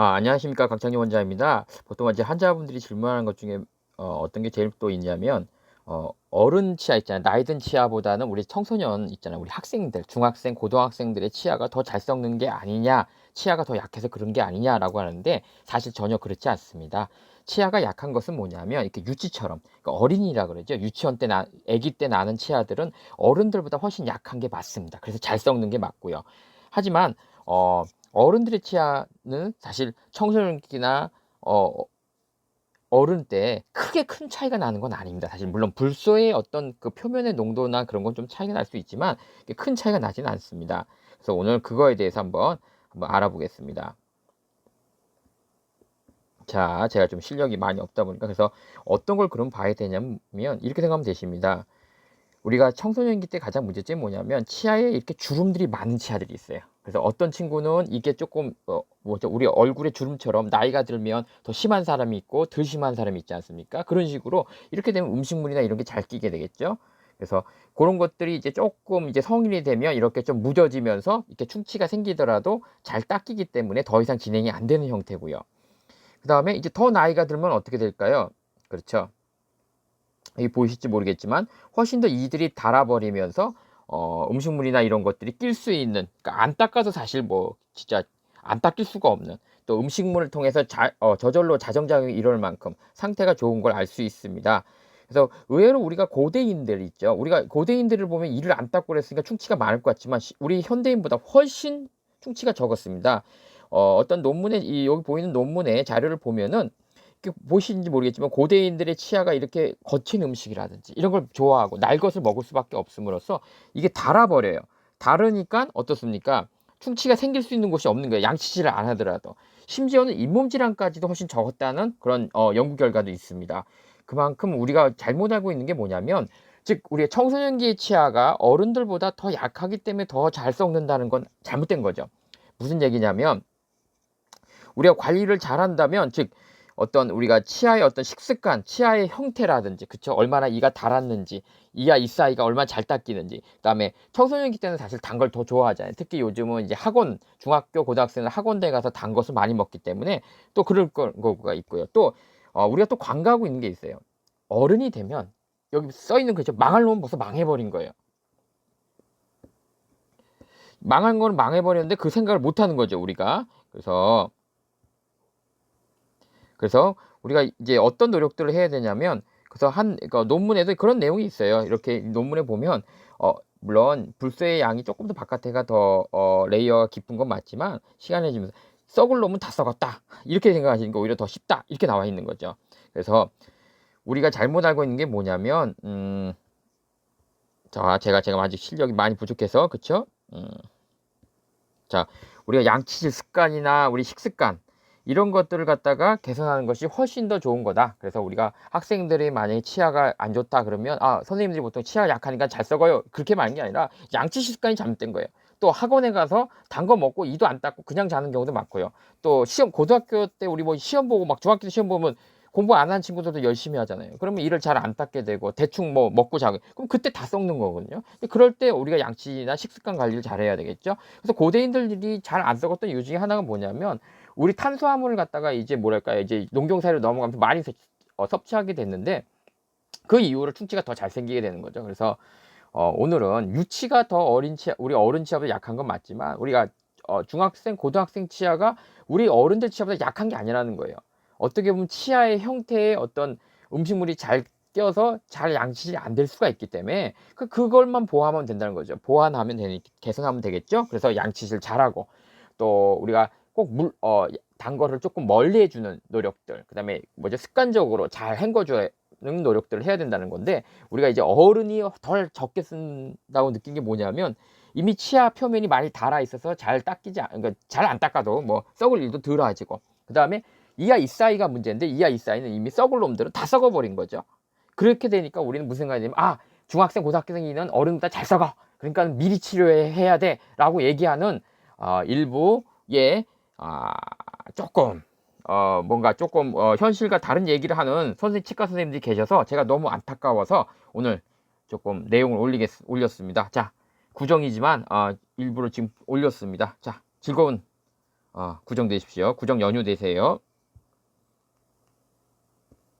아, 안녕하십니까. 강창희 원장입니다. 보통 이제 환자분들이 질문하는 것 중에 어, 어떤 게 제일 또 있냐면 어, 어른 치아 있잖아요. 나이 든 치아보다는 우리 청소년 있잖아요. 우리 학생들, 중학생, 고등학생들의 치아가 더 잘 썩는 게 아니냐, 치아가 더 약해서 그런 게 아니냐라고 하는데 사실 전혀 그렇지 않습니다. 치아가 약한 것은 뭐냐면 이렇게 유치처럼 그러니까 어린이라 그러죠. 유치원 때 나, 아기 때 나는 치아들은 어른들보다 훨씬 약한 게 맞습니다. 그래서 잘 썩는 게 맞고요. 하지만 어, 어른들의 치아는 사실 청소년기나 어, 어른 때 크게 큰 차이가 나는 건 아닙니다. 사실 물론 불소의 어떤 그 표면의 농도나 그런 건 좀 차이가 날 수 있지만 큰 차이가 나지는 않습니다. 그래서 오늘 그거에 대해서 한번 한번 알아보겠습니다. 자, 제가 좀 실력이 많이 없다 보니까 그래서 어떤 걸 그럼 봐야 되냐면 이렇게 생각하면 되십니다. 우리가 청소년기 때 가장 문제점이 뭐냐면 치아에 이렇게 주름들이 많은 치아들이 있어요. 그래서 어떤 친구는 이게 조금 어, 뭐죠 우리 얼굴에 주름처럼 나이가 들면 더 심한 사람이 있고 덜 심한 사람이 있지 않습니까? 그런 식으로 이렇게 되면 음식물이나 이런 게 잘 끼게 되겠죠. 그래서 그런 것들이 이제 조금 이제 성인이 되면 이렇게 좀 묻어지면서 이렇게 충치가 생기더라도 잘 닦이기 때문에 더 이상 진행이 안 되는 형태고요. 그 다음에 이제 더 나이가 들면 어떻게 될까요? 그렇죠. 여기 보이실지 모르겠지만 훨씬 더 이들이 달아버리면서 어, 음식물이나 이런 것들이 낄 수 있는 그러니까 안 닦아서 사실 뭐 진짜 안 닦일 수가 없는 또 음식물을 통해서 자, 어, 저절로 자정작용이 이럴 만큼 상태가 좋은 걸 알 수 있습니다. 그래서 의외로 우리가 고대인들 있죠. 우리가 고대인들을 보면 이를 안 닦고 그랬으니까 충치가 많을 것 같지만 우리 현대인보다 훨씬 충치가 적었습니다. 어, 어떤 논문에 이 여기 보이는 논문의 자료를 보면은 보시는지 모르겠지만 고대인들의 치아가 이렇게 거친 음식이라든지 이런 걸 좋아하고 날 것을 먹을 수밖에 없음으로써 이게 달아버려요. 다르니까 어떻습니까? 충치가 생길 수 있는 곳이 없는 거예요. 양치질을 안 하더라도. 심지어는 잇몸 질환까지도 훨씬 적었다는 그런 어, 연구 결과도 있습니다. 그만큼 우리가 잘못 알고 있는 게 뭐냐면 즉 우리의 청소년기의 치아가 어른들보다 더 약하기 때문에 더 잘 썩는다는 건 잘못된 거죠. 무슨 얘기냐면 우리가 관리를 잘한다면 즉 어떤 우리가 치아의 어떤 식습관, 치아의 형태라든지 그쵸 얼마나 이가 달았는지 이와 이 사이가 얼마나 잘 닦이는지 그 다음에 청소년기 때는 사실 단 걸 더 좋아하잖아요. 특히 요즘은 이제 학원 중학교 고등학생은 학원대 가서 단 것을 많이 먹기 때문에 또 그럴 거가 있고요. 또 어, 우리가 또 관가하고 있는 게 있어요. 어른이 되면 여기 써 있는 거죠. 망할 놈은 벌써 망해버린 거예요. 망한 거는 망해버렸는데 그 생각을 못 하는 거죠, 우리가. 그래서 그래서 우리가 이제 어떤 노력들을 해야 되냐면 그래서 한 그러니까 논문에도 그런 내용이 있어요. 이렇게 논문에 보면 어 물론 불소의 양이 조금 더 바깥에가 더 어, 레이어가 깊은 건 맞지만 시간이 지면서 썩을 놈은 다 썩었다 이렇게 생각하시는 거 오히려 더 쉽다 이렇게 나와 있는 거죠. 그래서 우리가 잘못 알고 있는 게 뭐냐면 음, 자 제가 제가 아직 실력이 많이 부족해서 그쵸? 음, 자 우리가 양치질 습관이나 우리 식습관 이런 것들을 갖다가 개선하는 것이 훨씬 더 좋은 거다. 그래서 우리가 학생들이 만약에 치아가 안 좋다 그러면 아 선생님들이 보통 치아 약하니까 잘 썩어요. 그렇게 말하는 게 아니라 양치 습관이 잘못된 거예요. 또 학원에 가서 단 거 먹고 이도 안 닦고 그냥 자는 경우도 많고요. 또 시험 고등학교 때 우리 뭐 시험 보고 막 중학교 때 시험 보면 공부 안 한 친구들도 열심히 하잖아요. 그러면 일을 잘 안 닦게 되고 대충 뭐 먹고 자고 그럼 그때 다 썩는 거거든요. 그럴 때 우리가 양치나 식습관 관리를 잘 해야 되겠죠. 그래서 고대인들이 잘 안 썩었던 이유 중에 하나가 뭐냐면 우리 탄수화물을 갖다가 이제 뭐랄까요 이제 농경사회로 넘어가면서 많이 어, 섭취하게 됐는데 그 이후로 충치가 더 잘 생기게 되는 거죠. 그래서 어, 오늘은 유치가 더 어린 치아, 우리 어른 치아보다 약한 건 맞지만 우리가 어, 중학생, 고등학생 치아가 우리 어른들 치아보다 약한 게 아니라는 거예요. 어떻게 보면 치아의 형태의 어떤 음식물이 잘 껴서 잘 양치질이 안될 수가 있기 때문에 그 그걸만 보완하면 된다는 거죠. 보완하면 되니 개선하면 되겠죠. 그래서 양치질 잘하고 또 우리가 꼭 물, 어, 단 거를 조금 멀리 해주는 노력들, 그 다음에 뭐죠, 습관적으로 잘 헹궈주는 노력들을 해야 된다는 건데, 우리가 이제 어른이 덜 적게 쓴다고 느낀 게 뭐냐면, 이미 치아 표면이 많이 달아 있어서 잘 닦이지, 않, 그러니까 잘 안 닦아도 뭐 썩을 일도 덜하지고, 그 다음에 이하 이 사이가 문제인데, 이하 이 사이는 이미 썩을 놈들은 다 썩어버린 거죠. 그렇게 되니까 우리는 무슨 생각이 냐면 아, 중학생, 고등학생이는 어른보다 잘 썩어. 그러니까 미리 치료해야 돼. 라고 얘기하는, 어, 일부의 아, 조금 어, 뭔가 조금 어, 현실과 다른 얘기를 하는 선생 치과 선생님들이 계셔서 제가 너무 안타까워서 오늘 조금 내용을 올리겠 올렸습니다. 자, 구정이지만 어, 일부러 지금 올렸습니다. 자, 즐거운 아, 구정 되십시오. 구정 연휴 되세요.